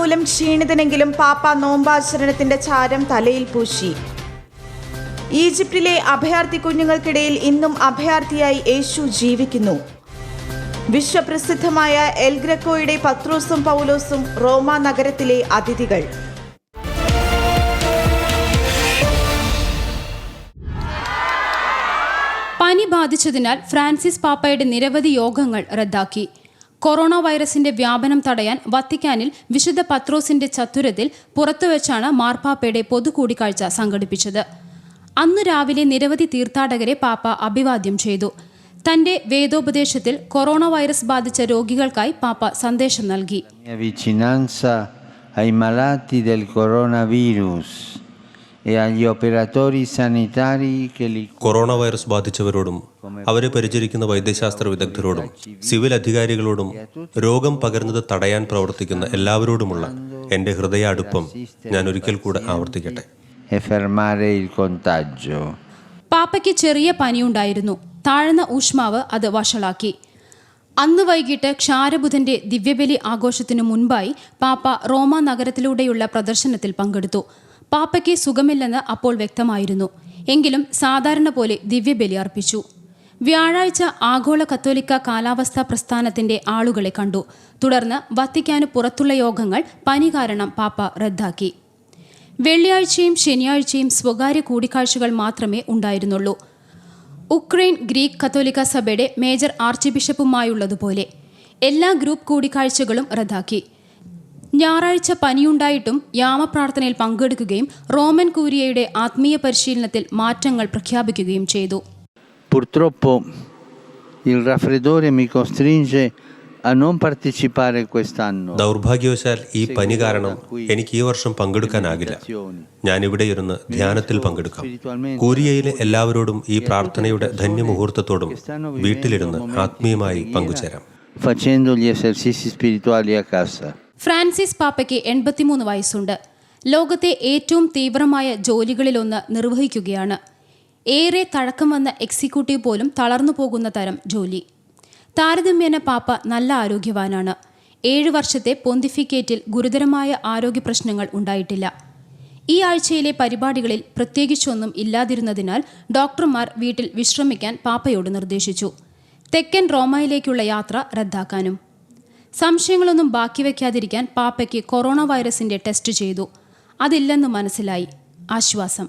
മൂലം ക്ഷീണിതനെങ്കിലും പാപ്പ നോമ്പാചരണത്തിന്റെ ചാരം തലയിൽ പൂശി. ഈജിപ്തിലെ അഭയാർത്ഥി കുഞ്ഞുങ്ങൾക്കിടയിൽ ഇന്നും അഭയാർത്ഥിയായി യേശു ജീവിക്കുന്നു. വിശ്വപ്രസിദ്ധമായ എൽഗ്രക്കോയുടെ പത്രോസും പൗലോസും റോമ നഗരത്തിലെ അതിഥികൾ. പനി ബാധിച്ചതിനാൽ ഫ്രാൻസിസ് പാപ്പയുടെ നിരവധി യോഗങ്ങൾ റദ്ദാക്കി. കൊറോണ വൈറസിന്റെ വ്യാപനം തടയാൻ വത്തിക്കാനിൽ വിശുദ്ധ പത്രോസിന്റെ ചത്തുരത്തിൽ പുറത്തുവച്ചാണ് മാർപ്പാപ്പയുടെ പൊതുകൂടിക്കാഴ്ച സംഘടിപ്പിച്ചത്. അന്ന് രാവിലെ നിരവധി തീർത്ഥാടകരെ പാപ്പ അഭിവാദ്യം ചെയ്തു. തന്റെ വേദോപദേശത്തിൽ കൊറോണ വൈറസ് ബാധിച്ച രോഗികൾക്കായി പാപ്പ സന്ദേശം നൽകി. കൊറോണ വൈറസ് ബാധിച്ചവരോടും അവരെ പരിചരിക്കുന്ന വൈദ്യശാസ്ത്ര വിദഗ്ധരോടും സിവിൽ അധികാരികളോടും രോഗം പകരുന്നത് തടയാൻ പ്രവർത്തിക്കുന്ന എല്ലാവരോടുമുള്ള എന്റെ ഹൃദയ അടുപ്പം ഞാൻ ഒരിക്കൽ കൂടെ ആവർത്തിക്കട്ടെ. പാപ്പയ്ക്ക് ചെറിയ പനിയുണ്ടായിരുന്നു. താഴ്ന്ന ഊഷ്മാവ് അത് വഷളാക്കി. അന്ന് വൈകിട്ട് ക്ഷാരബുധന്റെ ദിവ്യബലി ആഘോഷത്തിനു മുൻപായി പാപ്പ റോമ നഗരത്തിലൂടെയുള്ള പ്രദർശനത്തിൽ പങ്കെടുത്തു. പാപ്പയ്ക്ക് സുഖമില്ലെന്ന് അപ്പോൾ വ്യക്തമായിരുന്നു. എങ്കിലും സാധാരണ പോലെ ദിവ്യബലി അർപ്പിച്ചു. വ്യാഴാഴ്ച ആഗോള കത്തോലിക്ക കാലാവസ്ഥാ പ്രസ്ഥാനത്തിന്റെ ആളുകളെ കണ്ടു. തുടർന്ന് വത്തിക്കാന് പുറത്തുള്ള യോഗങ്ങൾ പനി കാരണം പാപ്പ റദ്ദാക്കി. വെള്ളിയാഴ്ചയും ശനിയാഴ്ചയും സ്വകാര്യ കൂടിക്കാഴ്ചകൾ മാത്രമേ ഉണ്ടായിരുന്നുള്ളൂ. ഉക്രൈൻ ഗ്രീക്ക് കത്തോലിക്ക സഭയുടെ മേജർ ആർച്ച് ബിഷപ്പുമായുള്ളതുപോലെ എല്ലാ ഗ്രൂപ്പ് കൂടിക്കാഴ്ചകളും റദ്ദാക്കി. ഞായറാഴ്ച പനിയുണ്ടായിട്ടും യാമപ്രാർത്ഥനയിൽ പങ്കെടുക്കുകയും റോമൻ കൂരിയയുടെ ആത്മീയ പരിശീലനത്തിൽ മാറ്റങ്ങൾ പ്രഖ്യാപിക്കുകയും ചെയ്തു. Purtroppo il raffreddore mi costringe a non partecipare quest'anno. ദൗർഭാഗ്യവശാൽ ഈ പനി കാരണം എനിക്ക് ഈ വർഷം പങ്കെടുക്കാനാകില്ല ഞാൻ ഇവിടെ ഇരുന്ന് ധ്യാനത്തിൽ പങ്കെടുക്കാം. കൂരിയയിലെ എല്ലാവരോടും ഈ പ്രാർത്ഥനയുടെ ധന്യമുഹൂർത്തത്തോടും വീട്ടിലിരുന്ന് ആത്മീയമായി പങ്കുചേരാം. Facendo gli esercizi spirituali a casa. Francis പാപ്പയ്ക്ക് എൺപത്തിമൂന്ന് വയസ്സുണ്ട്. ലോകത്തെ ഏറ്റവും തീവ്രമായ ജോലികളിലൊന്ന് നിർവഹിക്കുകയാണ്. ഏറെ തഴക്കം വന്ന എക്സിക്യൂട്ടീവ് പോലും തളർന്നു പോകുന്ന തരം ജോലി. താരതമ്യേന പാപ്പ നല്ല ആരോഗ്യവാനാണ്. ഏഴ് വർഷത്തെ പൊന്തിഫിക്കേറ്റിൽ ഗുരുതരമായ ആരോഗ്യ പ്രശ്നങ്ങൾ ഉണ്ടായിട്ടില്ല. ഈ ആഴ്ചയിലെ പരിപാടികളിൽ പ്രത്യേകിച്ചൊന്നും ഇല്ലാതിരുന്നതിനാൽ ഡോക്ടർമാർ വീട്ടിൽ വിശ്രമിക്കാൻ പാപ്പയോട് നിർദ്ദേശിച്ചു. തെക്കൻ റോമയിലേക്കുള്ള യാത്ര റദ്ദാക്കാനും. സംശയങ്ങളൊന്നും ബാക്കി വയ്ക്കാതിരിക്കാൻ പാപ്പയ്ക്ക് കൊറോണ വൈറസിന്റെ ടെസ്റ്റ് ചെയ്തു. അതില്ലെന്ന് മനസ്സിലായി. ആശ്വാസം.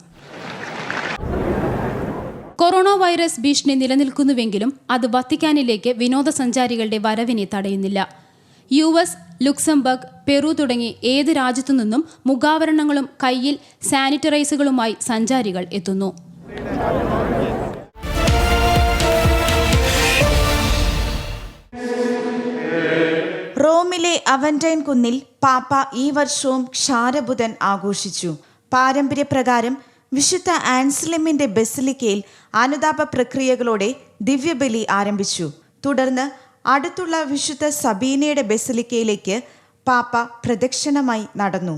കൊറോണ വൈറസ് ഭീഷണി നിലനിൽക്കുന്നുവെങ്കിലും അത് വത്തിക്കാനിലേക്ക് വിനോദസഞ്ചാരികളുടെ വരവിനെ തടയുന്നില്ല. യു എസ് ലുക്സംബർഗ് പെറു തുടങ്ങി ഏത് രാജ്യത്തു നിന്നും മുഖാവരണങ്ങളും കയ്യിൽ സാനിറ്റൈസറുകളുമായി സഞ്ചാരികൾ എത്തുന്നു. റോമിലെ അവന്റൈൻ കുന്നിൽ പാപ്പ ഈ വർഷവും ക്ഷാരബുധൻ ആഘോഷിച്ചു. പാരമ്പര്യപ്രകാരം വിശുദ്ധ ആൻസ്ലിമിന്റെ ബസിലിക്കയിൽ അനുതാപ പ്രക്രിയകളോടെ ദിവ്യബലി ആരംഭിച്ചു. തുടർന്ന് അടുത്തുള്ള വിശുദ്ധ സബീനയുടെ ബസിലിക്കയിലേക്ക് പാപ്പ പ്രദക്ഷിണമായി നടന്നു.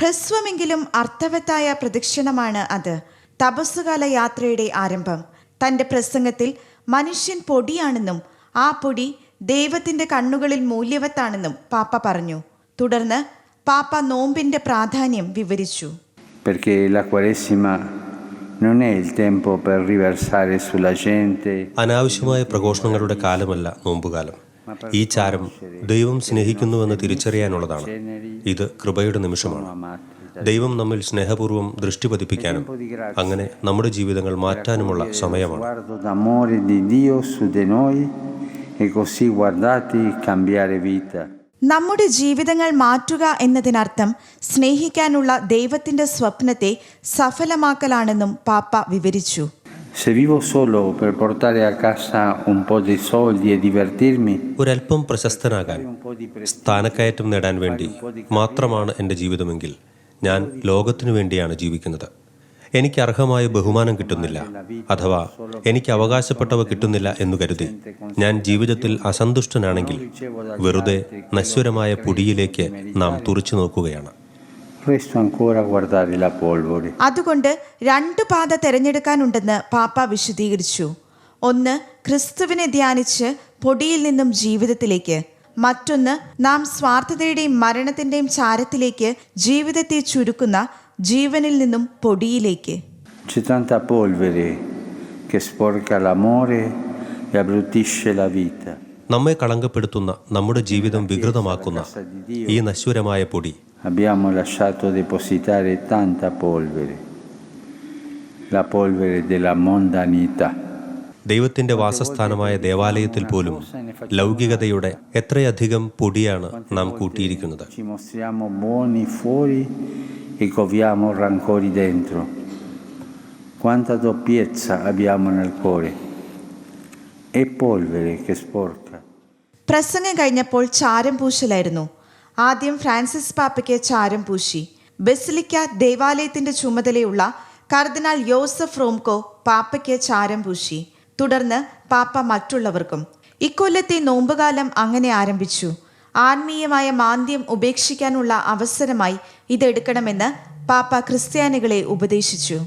ഹ്രസ്വമെങ്കിലും അർത്ഥവത്തായ പ്രദക്ഷിണമാണ് അത്. തപസ്സുകാല യാത്രയുടെ ആരംഭം. തന്റെ പ്രസംഗത്തിൽ മനുഷ്യൻ പൊടിയാണെന്നും ആ പൊടി ദൈവത്തിന്റെ കണ്ണുകളിൽ മൂല്യവത്താണെന്നും പാപ്പ പറഞ്ഞു. തുടർന്ന് പാപ്പ നോമ്പിന്റെ പ്രാധാന്യം വിവരിച്ചു. Perché la Quaresima non è il tempo per riversare sulla gente. അനാവശ്യമായ പ്രഘോഷണങ്ങളുടെ കാലമല്ല നോമ്പുകാലം. ഈ ചാരം ദൈവം സ്നേഹിക്കുന്നുവെന്ന് തിരിച്ചറിയാനുള്ളതാണ്. ഇത് കൃപയുടെ നിമിഷമാണ്. ദൈവം നമ്മിൽ സ്നേഹപൂർവം ദൃഷ്ടി പതിപ്പിക്കാനും അങ്ങനെ നമ്മുടെ ജീവിതങ്ങൾ മാറ്റാനുമുള്ള സമയമാണ്. E così guardati cambiare vita. നമ്മുടെ ജീവിതങ്ങൾ മാറ്റുക എന്നതിനർത്ഥം സ്നേഹിക്കാനുള്ള ദൈവത്തിന്റെ സ്വപ്നത്തെ സഫലമാക്കലാണെന്നും പാപ്പ വിവരിച്ചു. Se vivo solo per portare a casa un po' di soldi e divertirmi, ഒരല്പം പ്രശസ്തനാകാൻ സ്ഥാനക്കയറ്റം നേടാൻ വേണ്ടി മാത്രമാണ് എന്റെ ജീവിതമെങ്കിൽ ഞാൻ ലോകത്തിനു വേണ്ടിയാണ് ജീവിക്കുന്നത്. എനിക്ക് അർഹമായ ബഹുമാനം കിട്ടുന്നില്ല. അഥവാ എനിക്ക് അവകാശപ്പെട്ടവ കിട്ടുന്നില്ല എന്ന് കരുതി. ഞാൻ ജീവിതത്തിൽ അസന്തുഷ്ടനാണെങ്കിൽ വെറുതെ നശ്വരമായ പൊടിയിലേക്ക് നാം തുറച്ചു നോക്കുകയാണ്. അതുകൊണ്ട് രണ്ട് പാത തിരഞ്ഞെടുക്കാനുണ്ടെന്ന് പാപ്പ വിശദീകരിച്ചു. ഒന്ന് ക്രിസ്തുവിനെ ധ്യാനിച്ച് പൊടിയിൽ നിന്നും ജീവിതത്തിലേക്ക്. മറ്റൊന്ന് നാം സ്വാർത്ഥതയുടെയും മരണത്തിന്റെയും ചാരത്തിലേക്ക് ജീവിതത്തെ ചുരുക്കുന്ന ജീവനിൽ നിന്നും പൊടിയിലേക്ക് C'è polvere che sporca l'amore e abbruttisce la vita. നമ്മെ കളങ്കപ്പെടുത്തുന്ന നമ്മുടെ ജീവിതം വികൃതമാക്കുന്ന ഈ നശ്വരമായ പൊടി Abbiamo lasciato depositare tanta polvere, la polvere della mondanità. ദൈവത്തിന്റെ വാസസ്ഥാനമായ ദേവാലയത്തിൽ പോലും ലൗകികതയുടെ എത്രയധികം പൊടിയാണ് നാം കൂട്ടിയിരിക്കുന്നത് e. Quanta doppiezza abbiamo nel cuore. e polvere che sporca. പ്രസംഗം കഴിഞ്ഞപ്പോൾ ചാരം പൂശലായിരുന്നു ആദ്യം ഫ്രാൻസിസ് പാപ്പയ്ക്ക് ചാരം പൂശി ബസിലിക്ക ദേവാലയത്തിന്റെ ചുമതലയുള്ള കർദിനാൾ യോസഫ് റോംകോ പാപ്പയ്ക്ക് ചാരം പൂശി തുടർന്ന് പാപ്പ മറ്റുള്ളവർക്കും. ഇക്കൊല്ലത്തെ നോമ്പുകാലം അങ്ങനെ ആരംഭിച്ചു. ആത്മീയമായ മാന്ദ്യം ഉപേക്ഷിക്കാനുള്ള അവസരമായി ഇതെടുക്കണമെന്ന് പാപ്പ ക്രിസ്ത്യാനികളെ ഉപദേശിച്ചു.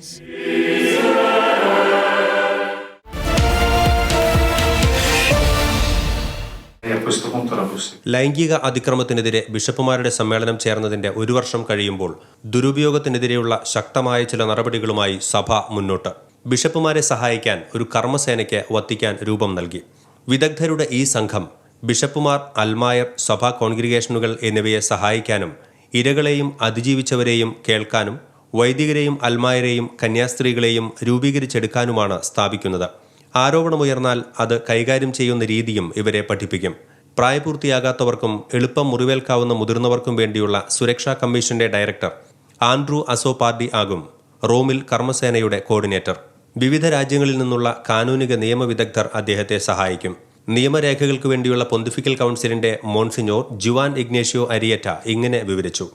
ലൈംഗിക അതിക്രമത്തിനെതിരെ ബിഷപ്പുമാരുടെ സമ്മേളനം ചേർന്നതിന്റെ ഒരു വർഷം കഴിയുമ്പോൾ ദുരുപയോഗത്തിനെതിരെയുള്ള ശക്തമായ ചില നടപടികളുമായി സഭ മുന്നോട്ട്. ബിഷപ്പുമാരെ സഹായിക്കാൻ ഒരു കർമ്മസേനയ്ക്ക് വത്തിക്കാൻ രൂപം നൽകി. വിദഗ്ധരുടെ ഈ സംഘം ബിഷപ്പുമാർ അൽമായർ സഭാ കോൺഗ്രിഗേഷനുകൾ എന്നിവയെ സഹായിക്കാനും ഇരകളെയും അതിജീവിച്ചവരെയും കേൾക്കാനും വൈദികരെയും അൽമായരെയും കന്യാസ്ത്രീകളെയും രൂപീകരിച്ചെടുക്കാനുമാണ് സ്ഥാപിക്കുന്നത്. ആരോപണമുയർന്നാൽ അത് കൈകാര്യം ചെയ്യുന്ന രീതിയും ഇവരെ പഠിപ്പിക്കും. പ്രായപൂർത്തിയാകാത്തവർക്കും എളുപ്പം മുറിവേൽക്കാവുന്ന മുതിർന്നവർക്കും വേണ്ടിയുള്ള സുരക്ഷാ കമ്മീഷന്റെ ഡയറക്ടർ ആൻഡ്രൂ അസോപാർഡി ആകും റോമിൽ കർമ്മസേനയുടെ കോർഡിനേറ്റർ. വിവിധ രാജ്യങ്ങളിൽ നിന്നുള്ള കാനൂനിക നിയമവിദഗ്ധർ അദ്ദേഹത്തെ സഹായിക്കും. നിയമരേഖകൾക്ക് വേണ്ടിയുള്ള പൊന്തിഫിക്കൽ കൗൺസിലിന്റെ മോൺസിഞ്ഞോർ ജുവാൻ ഇഗ്നേഷ്യോ അരിയറ്റ ഇങ്ങനെ വിവരിച്ചു.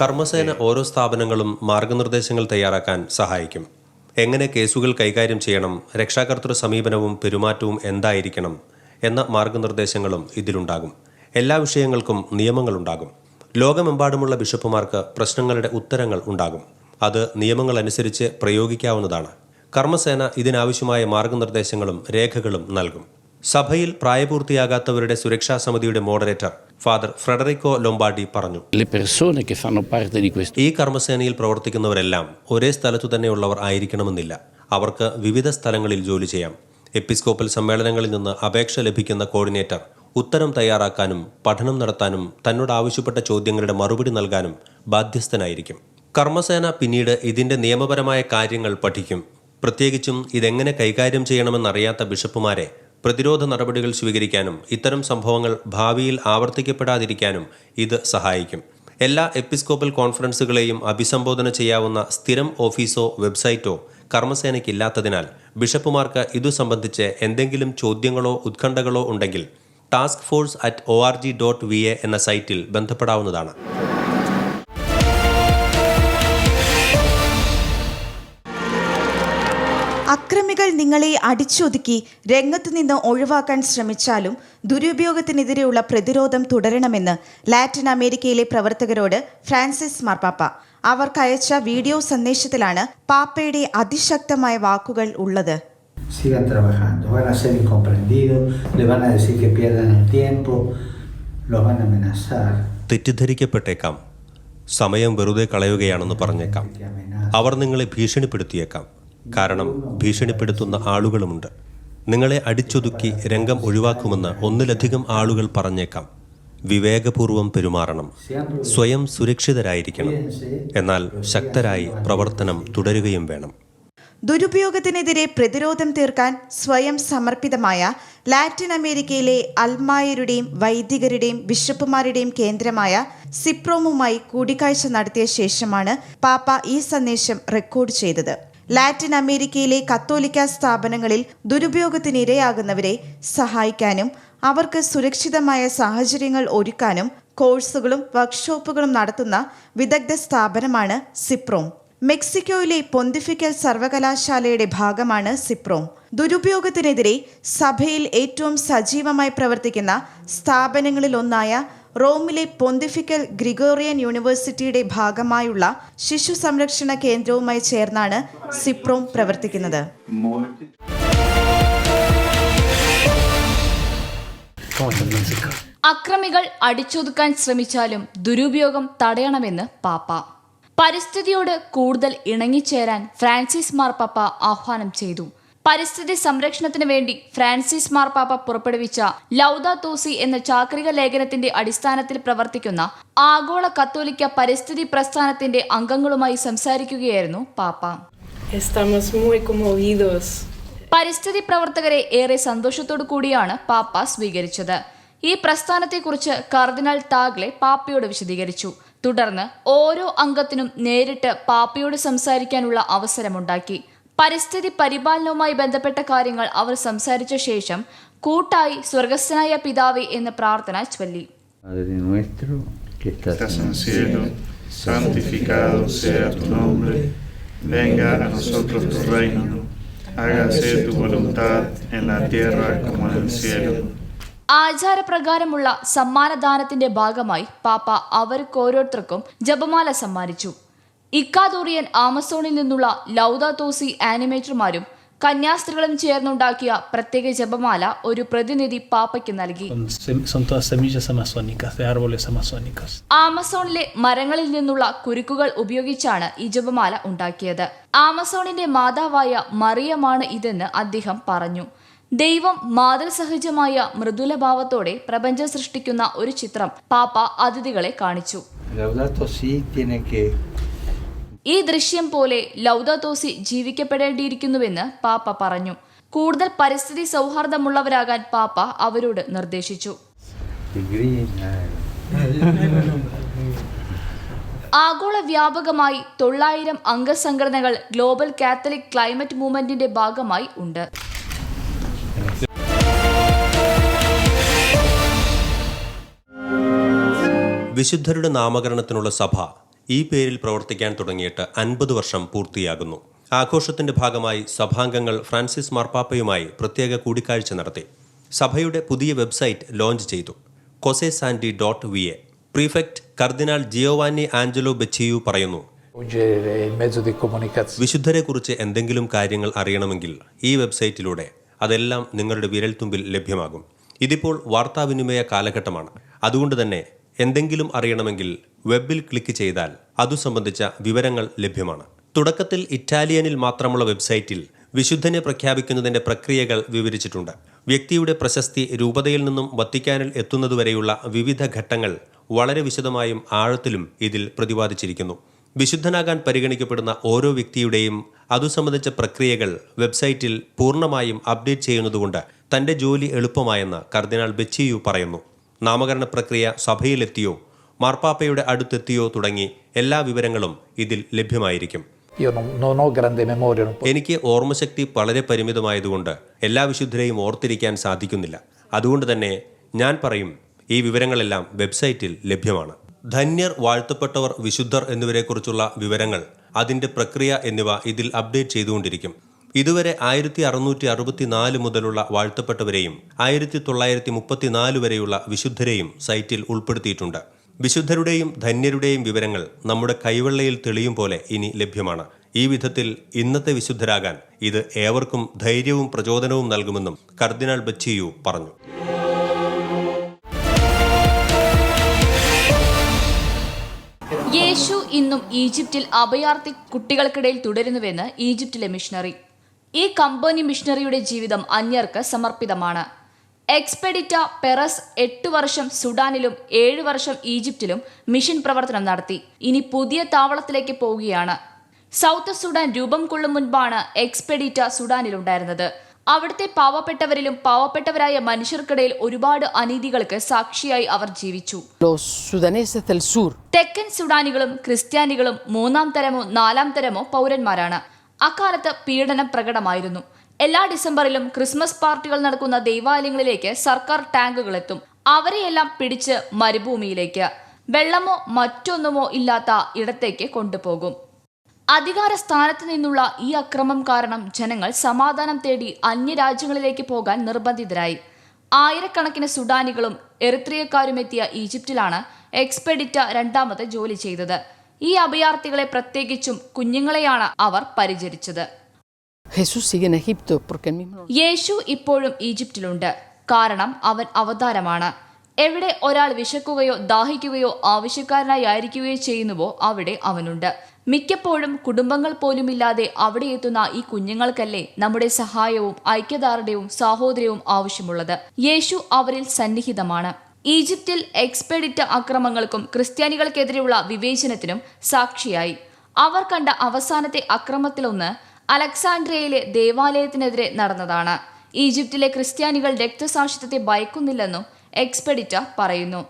കർമ്മസേന ഓരോ സ്ഥാപനങ്ങളും മാർഗനിർദ്ദേശങ്ങൾ തയ്യാറാക്കാൻ സഹായിക്കും. എങ്ങനെ കേസുകൾ കൈകാര്യം ചെയ്യണം രക്ഷാകർത്തൃ സമീപനവും പെരുമാറ്റവും എന്തായിരിക്കണം എന്ന മാർഗനിർദ്ദേശങ്ങളും ഇതിലുണ്ടാകും. എല്ലാ വിഷയങ്ങൾക്കും നിയമങ്ങളുണ്ടാകും. ലോകമെമ്പാടുമുള്ള ബിഷപ്പുമാർക്ക് പ്രശ്നങ്ങളുടെ ഉത്തരങ്ങൾ ഉണ്ടാകും. അത് നിയമങ്ങളനുസരിച്ച് പ്രയോഗിക്കാവുന്നതാണ്. കർമ്മസേന ഇതിനാവശ്യമായ മാർഗനിർദ്ദേശങ്ങളും രേഖകളും നൽകും. സഭയിൽ പ്രായപൂർത്തിയാകാത്തവരുടെ സുരക്ഷാ സമിതിയുടെ മോഡറേറ്റർ ഫാദർ ഫ്രെഡറിക്കോ ലൊംബാർഡി പറഞ്ഞു. ഈ കർമ്മസേനയിൽ പ്രവർത്തിക്കുന്നവരെല്ലാം ഒരേ സ്ഥലത്തു തന്നെയുള്ളവർ ആയിരിക്കണമെന്നില്ല. അവർക്ക് വിവിധ സ്ഥലങ്ങളിൽ ജോലി ചെയ്യാം. എപ്പിസ്കോപ്പൽ സമ്മേളനങ്ങളിൽ നിന്ന് അപേക്ഷ ലഭിക്കുന്ന കോർഡിനേറ്റർ ഉത്തരം തയ്യാറാക്കാനും പഠനം നടത്താനും തന്നോട് ആവശ്യപ്പെട്ട ചോദ്യങ്ങളുടെ മറുപടി നൽകാനും ബാധ്യസ്ഥനായിരിക്കും. കർമ്മസേന പിന്നീട് ഇതിന്റെ നിയമപരമായ കാര്യങ്ങൾ പഠിക്കും. പ്രത്യേകിച്ചും ഇതെങ്ങനെ കൈകാര്യം ചെയ്യണമെന്നറിയാത്ത ബിഷപ്പുമാരെ പ്രതിരോധ നടപടികൾ സ്വീകരിക്കാനും ഇത്തരം സംഭവങ്ങൾ ഭാവിയിൽ ആവർത്തിക്കപ്പെടാതിരിക്കാനും ഇത് സഹായിക്കും. എല്ലാ എപ്പിസ്കോപ്പൽ കോൺഫറൻസുകളെയും അഭിസംബോധന ചെയ്യാവുന്ന സ്ഥിരം ഓഫീസോ വെബ്സൈറ്റോ കർമ്മസേനയ്ക്കില്ലാത്തതിനാൽ ബിഷപ്പുമാർക്ക് ഇതു സംബന്ധിച്ച് എന്തെങ്കിലും ചോദ്യങ്ങളോ ഉത്കണ്ഠകളോ ഉണ്ടെങ്കിൽ task force at O R G dot V A എന്ന സൈറ്റിൽ ബന്ധപ്പെടാവുന്നതാണ്. അക്രമികൾ നിങ്ങളെ അടിച്ചൊതുക്കി രംഗത്തു നിന്ന് ഒഴിവാക്കാൻ ശ്രമിച്ചാലും ദുരുപയോഗത്തിനെതിരെയുള്ള പ്രതിരോധം തുടരണമെന്ന് ലാറ്റിൻ അമേരിക്കയിലെ പ്രവർത്തകരോട് ഫ്രാൻസിസ് മാർപ്പാപ്പ അവർക്കയച്ച വീഡിയോ സന്ദേശത്തിലാണ് പാപ്പയുടെ അതിശക്തമായ വാക്കുകൾ ഉള്ളത് sigan trabajando. Van a ser incomprendidos, le van a decir que pierdan el tiempo, los van a amenazar. തെറ്റിദ്ധരിക്കപ്പെട്ടേക്കാം സമയം വെറുതെ കളയുകയാണെന്ന് പറഞ്ഞേക്കാം. അവർ നിങ്ങളെ ഭീഷണിപ്പെടുത്തിയേക്കാം കാരണം ഭീഷണിപ്പെടുത്തുന്ന ആളുകളുമുണ്ട്. നിങ്ങളെ അടിച്ചൊതുക്കി രംഗം ഒഴിവാക്കുമെന്ന് ഒന്നിലധികം ആളുകൾ പറഞ്ഞേക്കാം. വിവേകപൂർവം പെരുമാറണം. സ്വയം സുരക്ഷിതരായിരിക്കണം. എന്നാൽ ശക്തരായി പ്രവർത്തനം തുടരുകയും വേണം. ദുരുപയോഗത്തിനെതിരെ പ്രതിരോധം തീർക്കാൻ സ്വയം സമർപ്പിതമായ ലാറ്റിൻ അമേരിക്കയിലെ അൽമായരുടെയും വൈദികരുടെയും ബിഷപ്പുമാരുടെയും കേന്ദ്രമായ സിപ്രോമുമായി കൂടിക്കാഴ്ച നടത്തിയ ശേഷമാണ് പാപ്പ ഈ സന്ദേശം റെക്കോർഡ് ചെയ്തത്. ലാറ്റിൻ അമേരിക്കയിലെ കത്തോലിക്ക സ്ഥാപനങ്ങളിൽ ദുരുപയോഗത്തിനിരയാകുന്നവരെ സഹായിക്കാനും അവർക്ക് സുരക്ഷിതമായ സാഹചര്യങ്ങൾ ഒരുക്കാനും കോഴ്സുകളും വർക്ക്ഷോപ്പുകളും നടത്തുന്ന വിദഗ്ധ സ്ഥാപനമാണ് സിപ്രോം. മെക്സിക്കോയിലെ പൊന്തിഫിക്കൽ സർവകലാശാലയുടെ ഭാഗമാണ് സിപ്രോം. ദുരുപയോഗത്തിനെതിരെ സഭയിൽ ഏറ്റവും സജീവമായി പ്രവർത്തിക്കുന്ന സ്ഥാപനങ്ങളിലൊന്നായ റോമിലെ പൊന്തിഫിക്കൽ ഗ്രിഗോറിയൻ യൂണിവേഴ്സിറ്റിയുടെ ഭാഗമായുള്ള ശിശു സംരക്ഷണ കേന്ദ്രവുമായി ചേർന്നാണ് സിപ്രോം പ്രവർത്തിക്കുന്നത്. അക്രമികൾ അടിച്ചൊതുക്കാൻ ശ്രമിച്ചാലും ദുരുപയോഗം തടയണമെന്ന് പാപ്പ. പരിസ്ഥിതിയോട് കൂടുതൽ ഇണങ്ങിച്ചേരാൻ ഫ്രാൻസിസ് മാർപ്പാപ്പ ആഹ്വാനം ചെയ്തു. പരിസ്ഥിതി സംരക്ഷണത്തിന് വേണ്ടി ഫ്രാൻസിസ് മാർപ്പാപ്പ പുറപ്പെടുവിച്ച ലൗദ തോസി എന്ന ചാക്രിക ലേഖനത്തിന്റെ അടിസ്ഥാനത്തിൽ പ്രവർത്തിക്കുന്ന ആഗോള കത്തോലിക്ക പരിസ്ഥിതി പ്രസ്ഥാനത്തിന്റെ അംഗങ്ങളുമായി സംസാരിക്കുകയായിരുന്നു പാപ്പ. പരിസ്ഥിതി പ്രവർത്തകരെ ഏറെ സന്തോഷത്തോടു കൂടിയാണ് പാപ്പ സ്വീകരിച്ചത്. ഈ പ്രസ്ഥാനത്തെക്കുറിച്ച് കർദിനാൾ താഗ്ലെ പാപ്പയോട് വിശദീകരിച്ചു. തുടർന്ന് ഓരോ അംഗത്തിനും നേരിട്ട് പാപ്പയോട് സംസാരിക്കാനുള്ള അവസരമുണ്ടാക്കി. പരിസ്ഥിതി പരിപാലനവുമായി ബന്ധപ്പെട്ട കാര്യങ്ങൾ അവർ സംസാരിച്ച ശേഷം കൂട്ടായി സ്വർഗസ്ഥനായ പിതാവ് എന്ന് പ്രാർത്ഥന ചൊല്ലി. ആചാരപ്രകാരമുള്ള സമ്മാനദാനത്തിന്റെ ഭാഗമായി പാപ്പ അവർക്ക് ഓരോരുത്തർക്കും ജപമാല സമ്മാനിച്ചു. ഇക്കാദോറിയൻ ആമസോണിൽ നിന്നുള്ള ലൗദ തോസി ആനിമേറ്റർമാരും കന്യാസ്ത്രീകളും ചേർന്നുണ്ടാക്കിയ പ്രത്യേക ജപമാല ഒരു പ്രതിനിധി പാപ്പയ്ക്ക് നൽകി. ആമസോണിലെ മരങ്ങളിൽ നിന്നുള്ള കുരുക്കുകൾ ഉപയോഗിച്ചാണ് ഈ ജപമാല ഉണ്ടാക്കിയത്. ആമസോണിന്റെ മാതാവായ മറിയമാണ് ഇതെന്ന് അദ്ദേഹം പറഞ്ഞു. ദൈവം മാതൃസഹജമായ മൃദുലഭാവത്തോടെ പ്രപഞ്ചം സൃഷ്ടിക്കുന്ന ഒരു ചിത്രം പാപ്പ അതിഥികളെ കാണിച്ചു. ഈ ദൃശ്യം പോലെ ലൗദത്തോസി ജീവിക്കപ്പെടേണ്ടിയിരിക്കുന്നുവെന്ന് പാപ്പ പറഞ്ഞു. കൂടുതൽ പരിസ്ഥിതി സൗഹാർദ്ദമുള്ളവരാകാൻ പാപ്പ അവരോട് നിർദ്ദേശിച്ചു. ആഗോള വ്യാപകമായി തൊള്ളായിരം അംഗസംഘടനകൾ ഗ്ലോബൽ കാത്തലിക് ക്ലൈമറ്റ് മൂവ്മെന്റിന്റെ ഭാഗമായി ഉണ്ട്. വിശുദ്ധരുടെ നാമകരണത്തിനുള്ള സഭ ഈ പേരിൽ പ്രവർത്തിക്കാൻ തുടങ്ങിയിട്ട് അൻപത് വർഷം പൂർത്തിയാകുന്നു. ആഘോഷത്തിന്റെ ഭാഗമായി സഭാംഗങ്ങൾ ഫ്രാൻസിസ് മാർപ്പാപ്പയുമായി പ്രത്യേക കൂടിക്കാഴ്ച നടത്തി. സഭയുടെ പുതിയ വെബ്സൈറ്റ് ലോഞ്ച് ചെയ്തു. കൊസെ സാൻഡി ഡോട്ട് വി എ പ്രീഫെക്ട് കർദിനാൾ ജിയോവാനി ആഞ്ചലോ ബെച്ചിയു പറയുന്നു. വിശുദ്ധരെ. വിശുദ്ധരെക്കുറിച്ച് എന്തെങ്കിലും കാര്യങ്ങൾ അറിയണമെങ്കിൽ ഈ വെബ്സൈറ്റിലൂടെ അതെല്ലാം നിങ്ങളുടെ വിരൽത്തുമ്പിൽ ലഭ്യമാകും. ഇതിപ്പോൾ വാർത്താവിനിമയ കാലഘട്ടമാണ്. അതുകൊണ്ട് തന്നെ എന്തെങ്കിലും അറിയണമെങ്കിൽ വെബിൽ ക്ലിക്ക് ചെയ്താൽ അതു സംബന്ധിച്ച വിവരങ്ങൾ ലഭ്യമാണ്. തുടക്കത്തിൽ ഇറ്റാലിയനിൽ മാത്രമുള്ള വെബ്സൈറ്റിൽ വിശുദ്ധനെ പ്രഖ്യാപിക്കുന്നതിന്റെ പ്രക്രിയകൾ വിവരിച്ചിട്ടുണ്ട്. വ്യക്തിയുടെ പ്രശസ്തി രൂപതയിൽ നിന്നും വത്തിക്കാനിൽ എത്തുന്നതുവരെയുള്ള വിവിധ ഘട്ടങ്ങൾ വളരെ വിശദമായും ആഴത്തിലും ഇതിൽ പ്രതിപാദിച്ചിരിക്കുന്നു. വിശുദ്ധനാകാൻ പരിഗണിക്കപ്പെടുന്ന ഓരോ വ്യക്തിയുടെയും അതു സംബന്ധിച്ച പ്രക്രിയകൾ വെബ്സൈറ്റിൽ പൂർണമായും അപ്ഡേറ്റ് ചെയ്യുന്നതുകൊണ്ട് തന്റെ ജോലി എളുപ്പമായെന്ന് കർദിനാൾ ബെച്ചിയു പറയുന്നു. നാമകരണ പ്രക്രിയ സഭയിലെത്തിയോ മാർപ്പാപ്പയുടെ അടുത്തെത്തിയോ തുടങ്ങി എല്ലാ വിവരങ്ങളും ഇതിൽ ലഭ്യമായിരിക്കും. എനിക്ക് ഓർമ്മശക്തി വളരെ പരിമിതമായതുകൊണ്ട് എല്ലാ വിശുദ്ധരെയും ഓർത്തിരിക്കാൻ സാധിക്കുന്നില്ല. അതുകൊണ്ട് തന്നെ ഞാൻ പറയും ഈ വിവരങ്ങളെല്ലാം വെബ്സൈറ്റിൽ ലഭ്യമാണ്. ധന്യർ വാഴ്ത്തപ്പെട്ടവർ വിശുദ്ധർ എന്നിവരെക്കുറിച്ചുള്ള വിവരങ്ങൾ അതിന്റെ പ്രക്രിയ എന്നിവ ഇതിൽ അപ്ഡേറ്റ് ചെയ്തുകൊണ്ടിരിക്കും. ഇതുവരെ ആയിരത്തി അറുന്നൂറ്റി അറുപത്തിനാല് മുതലുള്ള വാഴ്ത്തപ്പെട്ടവരെയും ആയിരത്തി തൊള്ളായിരത്തി മുപ്പത്തിനാല് വരെയുള്ള വിശുദ്ധരെയും സൈറ്റിൽ ഉൾപ്പെടുത്തിയിട്ടുണ്ട്. വിശുദ്ധരുടെയും ധന്യരുടെയും വിവരങ്ങൾ നമ്മുടെ കൈവെള്ളയിൽ തെളിയും പോലെ ഇനി ലഭ്യമാണ്. ഈ വിധത്തിൽ ഇന്നത്തെ വിശുദ്ധരാകാൻ ഇത് ഏവർക്കും ധൈര്യവും പ്രചോദനവും നൽകുമെന്നും കർദിനാൾ ബച്ചിയു പറഞ്ഞു. യേശു ഇന്നും ഈജിപ്തിൽ അഭയാർത്ഥി കുട്ടികൾക്കിടയിൽ തുടരുന്നുവെന്ന് ഈജിപ്തിലെ മിഷണറി ഈ കമ്പനി മിഷണറിയുടെ ജീവിതം അന്യർക്ക് സമർപ്പിതമാണ്. എക്സ്പെഡിറ്റ പെറസ് എട്ട് വർഷം സുഡാനിലും ഏഴ് വർഷം ഈജിപ്തിലും മിഷൻ പ്രവർത്തനം നടത്തി. ഇനി പുതിയ താവളത്തിലേക്ക് പോവുകയാണ്. സൗത്ത് സുഡാൻ രൂപം കൊള്ളും മുൻപാണ് എക്സ്പെഡിറ്റ സുഡാനിലുണ്ടായിരുന്നത്. അവിടുത്തെ പാവപ്പെട്ടവരിലും പാവപ്പെട്ടവരായ മനുഷ്യർക്കിടയിൽ ഒരുപാട് അനീതികൾക്ക് സാക്ഷിയായി അവർ ജീവിച്ചു. തെക്കൻ സുഡാനികളും ക്രിസ്ത്യാനികളും മൂന്നാം തരമോ നാലാം തരമോ പൗരന്മാരാണ്. അക്കാലത്ത് പീഡനം പ്രകടമായിരുന്നു. എല്ലാ ഡിസംബറിലും ക്രിസ്മസ് പാർട്ടികൾ നടക്കുന്ന ദൈവാലയങ്ങളിലേക്ക് സർക്കാർ ടാങ്കുകൾ എത്തും അവരെയെല്ലാം പിടിച്ച് മരുഭൂമിയിലേക്ക് വെള്ളമോ മറ്റൊന്നുമോ ഇല്ലാത്ത ഇടത്തേക്ക് കൊണ്ടുപോകും. അധികാര സ്ഥാനത്ത് നിന്നുള്ള ഈ അക്രമം കാരണം ജനങ്ങൾ സമാധാനം തേടി അന്യരാജ്യങ്ങളിലേക്ക് പോകാൻ നിർബന്ധിതരായി. ആയിരക്കണക്കിന് സുഡാനികളും എറിത്രിയക്കാരും എത്തിയ ഈജിപ്തിലാണ് എക്സ്പെഡിറ്റ രണ്ടാമത് ജോലി ചെയ്തത്. ഈ അഭയാർത്ഥികളെ പ്രത്യേകിച്ചും കുഞ്ഞുങ്ങളെയാണ് അവർ പരിചരിച്ചത്. യേശു ഇപ്പോഴും ഈജിപ്തിലുണ്ട്. കാരണം അവൻ അവതാരമാണ്. എവിടെ ഒരാൾ വിശക്കുകയോ ദാഹിക്കുകയോ ആവശ്യക്കാരനായി ആയിരിക്കുകയോ ചെയ്യുന്നുവോ അവിടെ അവനുണ്ട്. മിക്കപ്പോഴും കുടുംബങ്ങൾ പോലുമില്ലാതെ അവിടെ എത്തുന്ന ഈ കുഞ്ഞുങ്ങൾക്കല്ലേ നമ്മുടെ സഹായവും ഐക്യദാർഢ്യവും സാഹോദര്യവും ആവശ്യമുള്ളത്. യേശു അവരിൽ സന്നിഹിതമാണ്. ഈജിപ്തിൽ എക്സ്പെഡിറ്റ് അക്രമങ്ങൾക്കും ക്രിസ്ത്യാനികൾക്കെതിരെയുള്ള വിവേചനത്തിനും സാക്ഷിയായി. അവർ കണ്ട അവസാനത്തെ അക്രമത്തിലൊന്ന് അലക്സാണ്ട്രിയയിലെ ദേവാലയത്തിനെതിരെ നടന്നതാണ്. ഈജിപ്തിലെ ക്രിസ്ത്യാനികൾ രക്തസാക്ഷിത്വത്തെ ഭയക്കുന്നില്ലെന്നും എക്സ്പെഡിറ്റ പറയുന്നു.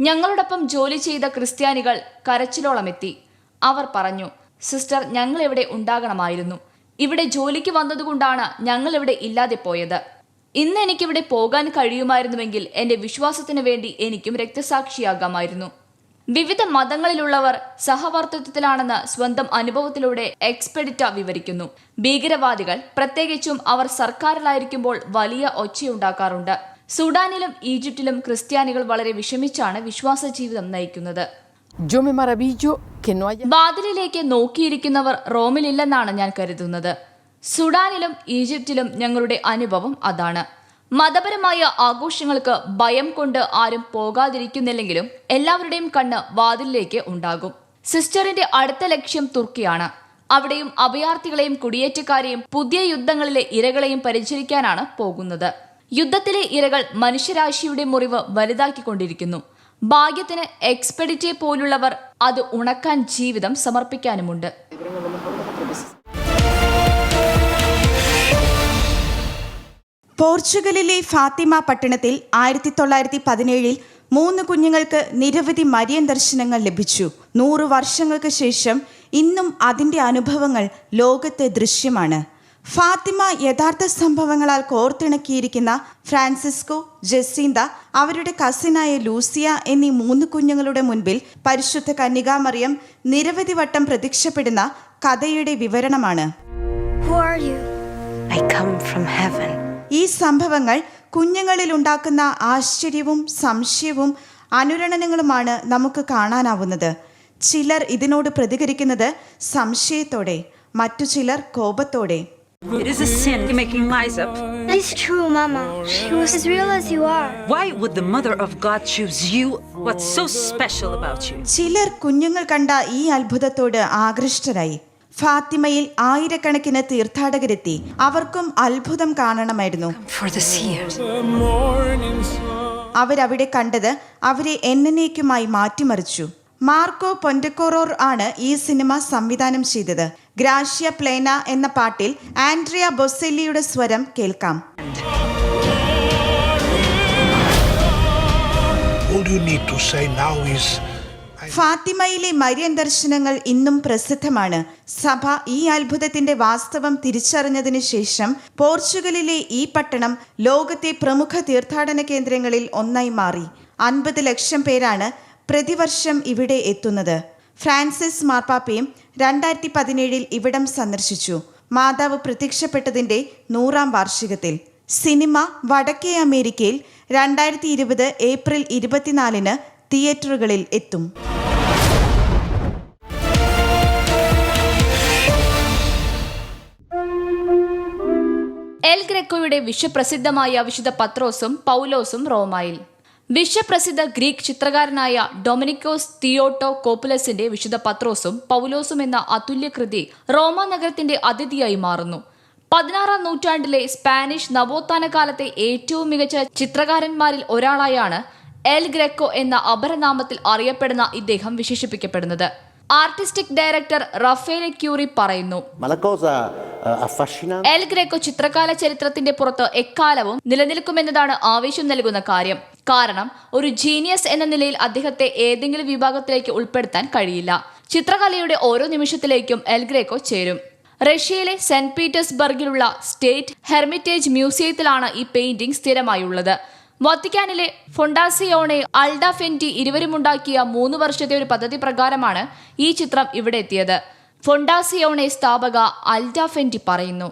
ഞങ്ങളോടൊപ്പം ജോലി ചെയ്ത ക്രിസ്ത്യാനികൾ കരച്ചിലോളമെത്തി. അവർ പറഞ്ഞു സിസ്റ്റർ ഞങ്ങൾ ഇവിടെ ഉണ്ടാകണമായിരുന്നു. ഇവിടെ ജോലിക്ക് വന്നതുകൊണ്ടാണ് ഞങ്ങൾ ഇവിടെ ഇല്ലാതെ പോയത്. ഇന്ന് എനിക്കിവിടെ പോകാൻ കഴിയുമായിരുന്നുവെങ്കിൽ എന്റെ വിശ്വാസത്തിന് വേണ്ടി എനിക്കും രക്തസാക്ഷിയാകാമായിരുന്നു. വിവിധ മതങ്ങളിലുള്ളവർ സഹവർത്തിത്വത്തിലാണെന്ന് സ്വന്തം അനുഭവത്തിലൂടെ എക്സ്പെഡിറ്റ വിവരിക്കുന്നു. ഭീകരവാദികൾ പ്രത്യേകിച്ചും അവർ സർക്കാരിലായിരിക്കുമ്പോൾ വലിയ ഒച്ചയുണ്ടാക്കാറുണ്ട്. സുഡാനിലും ഈജിപ്തിലും ക്രിസ്ത്യാനികൾ വളരെ വിഷമിച്ചാണ് വിശ്വാസ ജീവിതം നയിക്കുന്നത് വാതിലിലേക്ക് നോക്കിയിരിക്കുന്നവർ റോമിലില്ലെന്നാണ് ഞാൻ കരുതുന്നത്. സുഡാനിലും ഈജിപ്തിലും ഞങ്ങളുടെ അനുഭവം അതാണ്. മതപരമായ ആഘോഷങ്ങൾക്ക് ഭയം കൊണ്ട് ആരും പോകാതിരിക്കുന്നില്ലെങ്കിലും എല്ലാവരുടെയും കണ്ണ് വാതിലിലേക്ക് ഉണ്ടാകും. സിസ്റ്ററിന്റെ അടുത്ത ലക്ഷ്യം തുർക്കിയാണ്. അവിടെയും അഭയാർത്ഥികളെയും കുടിയേറ്റക്കാരെയും പുതിയ യുദ്ധങ്ങളിലെ ഇരകളെയും പരിചരിക്കാനാണ് പോകുന്നത്. യുദ്ധത്തിലെ ഇരകൾ മനുഷ്യരാശിയുടെ മുറിവ് വലുതാക്കിക്കൊണ്ടിരിക്കുന്നു. ഭാഗ്യത്തിന് എക്സ്പെഡിറ്റെ പോലുള്ളവർ അത് ഉണക്കാൻ ജീവിതം സമർപ്പിക്കാനുമുണ്ട്. പോർച്ചുഗലിലെ ഫാത്തിമ പട്ടണത്തിൽ ആയിരത്തി തൊള്ളായിരത്തി പതിനേഴിൽ മൂന്ന് കുഞ്ഞുങ്ങൾക്ക് നിരവധി മരിയൻ ദർശനങ്ങൾ ലഭിച്ചു നൂറ് വർഷങ്ങൾക്ക് ശേഷം ഇന്നും അതിന്റെ അനുഭവങ്ങൾ ലോകത്ത് ദൃശ്യമാണ് ഫാത്തിമ യഥാർത്ഥ സംഭവങ്ങളാൽ കോർത്തിണക്കിയിരിക്കുന്ന ഫ്രാൻസിസ്കോ ജസീന്ത അവരുടെ കസിനായ ലൂസിയ എന്നീ മൂന്ന് കുഞ്ഞുങ്ങളുടെ മുൻപിൽ പരിശുദ്ധ കന്യകാമറിയം നിരവധി വട്ടം പ്രത്യക്ഷപ്പെടുന്ന കഥയുടെ വിവരണമാണ് Who are you? I come from heaven. ഈ സംഭവങ്ങൾ കുഞ്ഞുങ്ങളിൽ ഉണ്ടാക്കുന്ന ആശ്ചര്യവും സംശയവും അനുരണനങ്ങളുമാണ് നമുക്ക് കാണാനാവുന്നത് ചിലർ ഇതിനോട് പ്രതികരിക്കുന്നത് സംശയത്തോടെ മറ്റു ചിലർ കോപത്തോടെ It is a sin making lies up. It's true, Mama. She was as real as you are. Why would the Mother of God choose you? What's so special about you? ചിലർ കുഞ്ഞുങ്ങൾ കണ്ട ഈ അത്ഭുതത്തോട് ആകൃഷ്ടരായി ഫാത്തിമയിൽ ആയിരക്കണക്കിന് തീർത്ഥാടകരെത്തി അവർക്കും അത്ഭുതം കാണണമായിരുന്നു. അവരവിടെ കണ്ടത് അവരെ എന്നേക്കുമായി മാറ്റിമറിച്ചു. മാർക്കോ പൊൻഡക്കോറോർ ആണ് ഈ സിനിമ സംവിധാനം ചെയ്തത്. ഗ്രാഷ്യ പ്ലേന എന്ന പാട്ടിൽ ആൻഡ്രിയ ബൊസെല്ലിയുടെ സ്വരം കേൾക്കാം. All you need to say now is ഫാത്തിമയിലെ മരിയൻ ദർശനങ്ങൾ ഇന്നും പ്രസിദ്ധമാണ്. സഭ ഈ അത്ഭുതത്തിന്റെ വാസ്തവം തിരിച്ചറിഞ്ഞതിനു ശേഷം പോർച്ചുഗലിലെ ഈ പട്ടണം ലോകത്തെ പ്രമുഖ തീർത്ഥാടന കേന്ദ്രങ്ങളിൽ ഒന്നായി മാറി. അൻപത് ലക്ഷം പേരാണ് പ്രതിവർഷം ഇവിടെ എത്തുന്നത്. ഫ്രാൻസിസ് മാർപ്പാപ്പയും രണ്ടായിരത്തി പതിനേഴിൽ ഇവിടം സന്ദർശിച്ചു. മാതാവ് പ്രത്യക്ഷപ്പെട്ടതിന്റെ നൂറാം വാർഷികത്തിൽ. സിനിമ വടക്കേ അമേരിക്കയിൽ രണ്ടായിരത്തി ഇരുപത് ഏപ്രിൽ ഇരുപത്തിനാലിന് തിയേറ്ററുകളിൽ എത്തും. എൽ ഗ്രെക്കോയുടെ വിശ്വപ്രസിദ്ധമായ വിശുദ്ധ പത്രോസും പൗലോസും റോമായിൽ. വിശ്വപ്രസിദ്ധ ഗ്രീക്ക് ചിത്രകാരനായ ഡൊമിനിക്കോസ് തിയോട്ടോ കോപ്പുലസിന്റെ വിശുദ്ധ പത്രോസും പൗലോസും എന്ന അതുല്യകൃതി റോമ നഗരത്തിന്റെ അതിഥിയായി മാറുന്നു. പതിനാറാം നൂറ്റാണ്ടിലെ സ്പാനിഷ് നവോത്ഥാന കാലത്തെ ഏറ്റവും മികച്ച ചിത്രകാരന്മാരിൽ ഒരാളായാണ് എൽ ഗ്രെക്കോ എന്ന അപരനാമത്തിൽ അറിയപ്പെടുന്ന ഇദ്ദേഹം വിശേഷിപ്പിക്കപ്പെടുന്നത്. ആർട്ടിസ്റ്റിക് ഡയറക്ടർ റഫേലെ ക്യൂറി പറയുന്നു. Affascinante എൽ ഗ്രേക്കോ ചിത്രകാല ചരിത്രത്തിന്റെ പുറത്ത് എക്കാലവും നിലനിൽക്കുമെന്നതാണ് ആവേശം നൽകുന്ന കാര്യം. കാരണം ഒരു ജീനിയസ് എന്ന നിലയിൽ അദ്ദേഹത്തെ ഏതെങ്കിലും വിഭാഗത്തിലേക്ക് ഉൾപ്പെടുത്താൻ കഴിയില്ല. ചിത്രകലയുടെ ഓരോ നിമിഷത്തിലേക്കും എൽ ഗ്രേക്കോ ചേരും. റഷ്യയിലെ സെന്റ് പീറ്റേഴ്സ്ബർഗിലുള്ള സ്റ്റേറ്റ് ഹെർമിറ്റേജ് മ്യൂസിയത്തിലാണ് ഈ പെയിന്റിംഗ് സ്ഥിരമായുള്ളത്. വത്തിക്കാനിലെ ഫൊണ്ടാസിയോണെ അൾഡ അൾഡാഫെന്റി ഇരുവരുമുണ്ടാക്കിയ മൂന്ന് വർഷത്തെ ഒരു പദ്ധതി പ്രകാരമാണ് ഈ ചിത്രം ഇവിടെ എത്തിയത്. ഫൊണ്ടാസിയോണെ സ്ഥാപക അൽഡാഫെന്റി പറയുന്നു.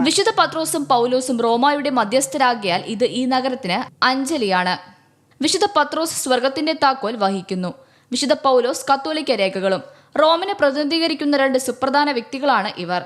വിശുദ്ധ പത്രോസും പൗലോസും റോമായുടെ മധ്യസ്ഥരാകിയാൽ ഇത് ഈ നഗരത്തിന് അഞ്ജലിയാണ്. വിശുദ്ധ പത്രോസ് സ്വർഗത്തിന്റെ താക്കോൽ വഹിക്കുന്നു. വിശുദ്ധ പൗലോസ് കത്തോലിക്ക രേഖകളും റോമിനെ പ്രതിനിധീകരിക്കുന്ന രണ്ട് സുപ്രധാന വ്യക്തികളാണ് ഇവർ.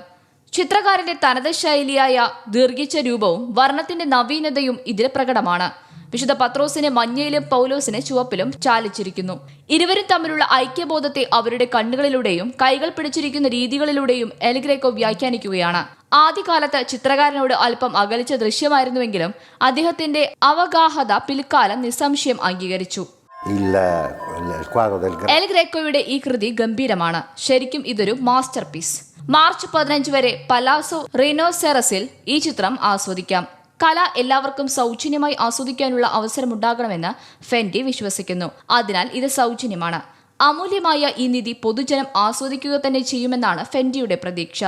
ചിത്രകാരന്റെ തനത് ശൈലിയായ ദീർഘിച്ച രൂപവും വർണത്തിന്റെ നവീനതയും ഇതിൽ പ്രകടമാണ്. വിശുദ്ധ പത്രോസിനെ മഞ്ഞയിലും പൗലോസിനെ ചുവപ്പിലും ചാലിച്ചിരിക്കുന്നു. ഇരുവരും തമ്മിലുള്ള ഐക്യബോധത്തെ അവരുടെ കണ്ണുകളിലൂടെയും കൈകൾ പിടിച്ചിരിക്കുന്ന രീതികളിലൂടെയും എൽഗ്രേക്കോ വ്യാഖ്യാനിക്കുകയാണ്. ആദ്യകാലത്ത് ചിത്രകാരനോട് അല്പം അകലിച്ച ദൃശ്യമായിരുന്നുവെങ്കിലും അദ്ദേഹത്തിന്റെ അവഗാഹത പിൽക്കാലം നിസ്സംശയം അംഗീകരിച്ചു. എൽ ഗ്രേക്കോയുടെ ഈ കൃതി ഗംഭീരമാണ്. ശരിക്കും ഇതൊരു മാസ്റ്റർ പീസ് മാർച്ച് പതിനഞ്ച് വരെ പലാസോ റിനോസെറസിൽ ഈ ചിത്രം ആസ്വദിക്കാം. കല എല്ലാവർക്കും സൗജന്യമായി ആസ്വദിക്കാനുള്ള അവസരമുണ്ടാകണമെന്ന് ഫെൻഡി വിശ്വസിക്കുന്നു. അതിനാൽ ഇത് സൗജന്യമാണ്. അമൂല്യമായ ഈ നിധി പൊതുജനം ആസ്വദിക്കുക തന്നെ ചെയ്യുമെന്നാണ് ഫെൻഡിയുടെ പ്രതീക്ഷ.